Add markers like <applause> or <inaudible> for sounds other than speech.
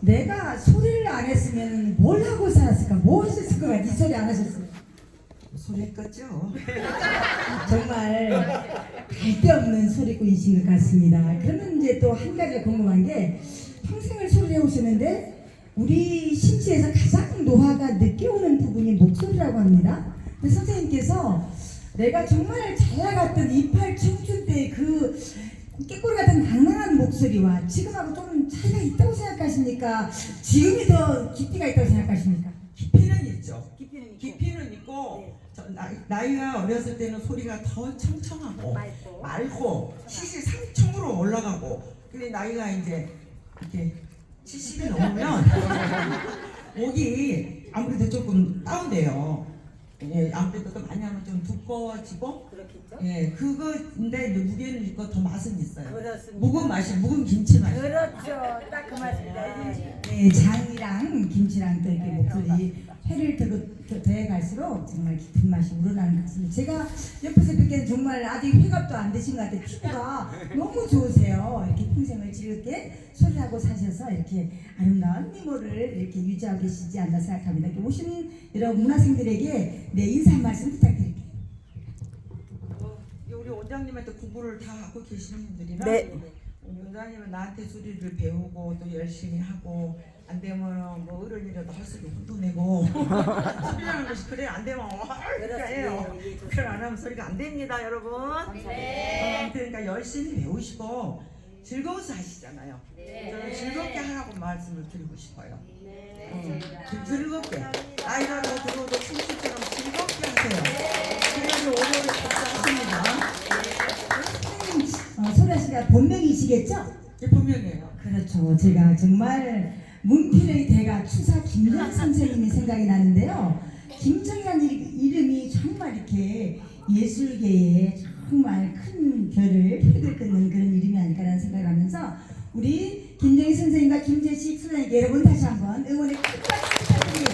내가 소리를 안 했으면 뭘 하고 살았을까? 뭐 하셨을 거야? 네 소리 안 하셨으면. 소리 했겠죠. <laughs> 정말 갈데 없는 소리꾼이신 것 같습니다. 그러면 이제 또 한 가지가 궁금한 게 평생을 소리를 해오시는데 우리 신체에서 가장 노화가 늦게 오는 부분이 목소리라고 합니다. 근데 선생님께서 내가 정말 잘 나갔던 이팔 청춘 때그 깨꼬리 같은 강lang한 목소리와 지금하고 조금 차이가 있다고 생각하십니까? 지금이 더 깊이가 있다고 생각하십니까? 깊이는 있죠. 깊이는 있고. 깊이는 있고 네. 저 나이, 나이가 어렸을 때는 소리가 더 청청하고 맑고. 맑고 시시 상청으로 올라가고 근데 나이가 이제 이렇게 70이 넘으면 <laughs> 목이 아무래도 조금 다운돼요. 예, 또 많이 하면 좀 두꺼워지고 그렇겠죠? 예, 그거인데 이제 무게는 있고 더 맛은 있어요. 그렇습니다. 묵은 맛이 묵은 김치 맛이. 그렇죠. 딱그 맛입니다. 네, 장이랑 김치랑 또 네, 그런 것 회를 더 더해갈수록 정말 깊은 맛이 우러나는 것 같습니다. 제가 옆에서 뵙기에는 정말 아직 회갑도 안 되신 것 같아요. 피부가 너무 좋으세요. 이렇게 평생을 즐겁게 소리하고 사셔서 이렇게 아름다운 미모를 이렇게 유지하고 계시지 않나 생각합니다. 이렇게 오신 여러분 문화생들에게 네 인사 한 말씀 부탁드릴게요. 어, 우리 원장님한테 공부를 다 하고 계시는 분들이라 네. 원장님은 나한테 소리를 배우고 또 열심히 하고 안 되면 뭐 어른이라도 할 소리 혼도 내고 <laughs> 소리라는 것이 그래 안 되면 이렇게 해요. 그걸 안 하면 소리가 안 됩니다, 여러분. 어, 그러니까 열심히 배우시고 즐거워서 하시잖아요. 저는 즐겁게 하라고 말씀을 드리고 싶어요. 어, 어, 소라 씨가 본명이시겠죠? 제 본명이에요. 그렇죠. 제가 정말 문필의 대가 추사 김정 선생님이 생각이 나는데요. 김정이라는 이- 이름이 정말 이렇게 예술계에 정말 큰 별을 획을 끊는 그런 이름이 아닐까라는 생각을 하면서 우리 김정희 선생님과 김재식 선생님께 여러분 다시 한번 응원의 큰 박수 부탁드립니다.